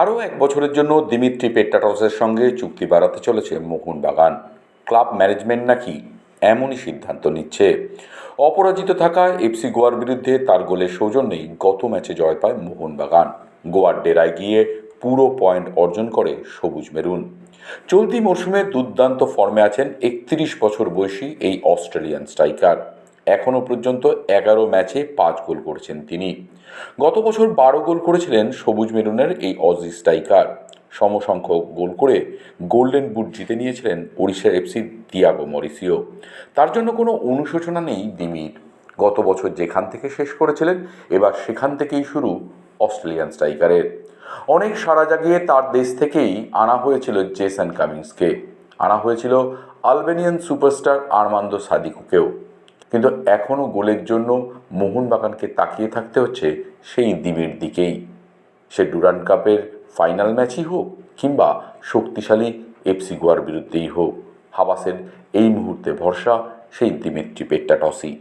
আরও এক বছরের জন্য দিমিত্রি পেট্টাটসের সঙ্গে চুক্তি বাড়াতে চলেছে মোহনবাগান। ক্লাব ম্যানেজমেন্ট নাকি এমনই সিদ্ধান্ত নিচ্ছে? অপরাজিত থাকা এফসি গোয়ার বিরুদ্ধে তার গোলের সৌজন্যেই গত ম্যাচে জয় পায় মোহনবাগান। গোয়ার ডেরায় গিয়ে পুরো পয়েন্ট অর্জন করে সবুজ মেরুন। চলতি মরশুমে দুর্দান্ত ফর্মে আছেন একত্রিশ বছর বয়সী এই অস্ট্রেলিয়ান স্ট্রাইকার। এখনও পর্যন্ত এগারো ম্যাচে পাঁচ গোল করেছেন তিনি। গত বছর বারো গোল করেছিলেন সবুজ মেরুনের এই অজি স্ট্রাইকার। সমসংখ্যক গোল করে গোল্ডেন বুট জিতে নিয়েছিলেন ওড়িশা এফসি তিয়াগো মরিসিও। তার জন্য কোনো অনুশোচনা নেই দিমির। গত বছর যেখান থেকে শেষ করেছিলেন, এবার সেখান থেকেই শুরু অস্ট্রেলিয়ান স্ট্রাইকারের। অনেক সারা জাগিয়ে তার দেশ থেকেই আনা হয়েছিল জেসন কামিংসকে। আনা হয়েছিল আলবেনিয়ান সুপারস্টার আরমান্দো সাদিকুকেও। কিন্তু এখনও গোলের জন্য মোহনবাগানকে তাকিয়ে থাকতে হচ্ছে সেই দ্বীপের দিকেই। সে ডুরান্ড কাপের ফাইনাল ম্যাচই হোক কিংবা শক্তিশালী এফসি গোয়ার বিরুদ্ধেই হোক, হাবাসের এই মুহূর্তে ভরসা সেই দিমিত্রি পেট্টাটসই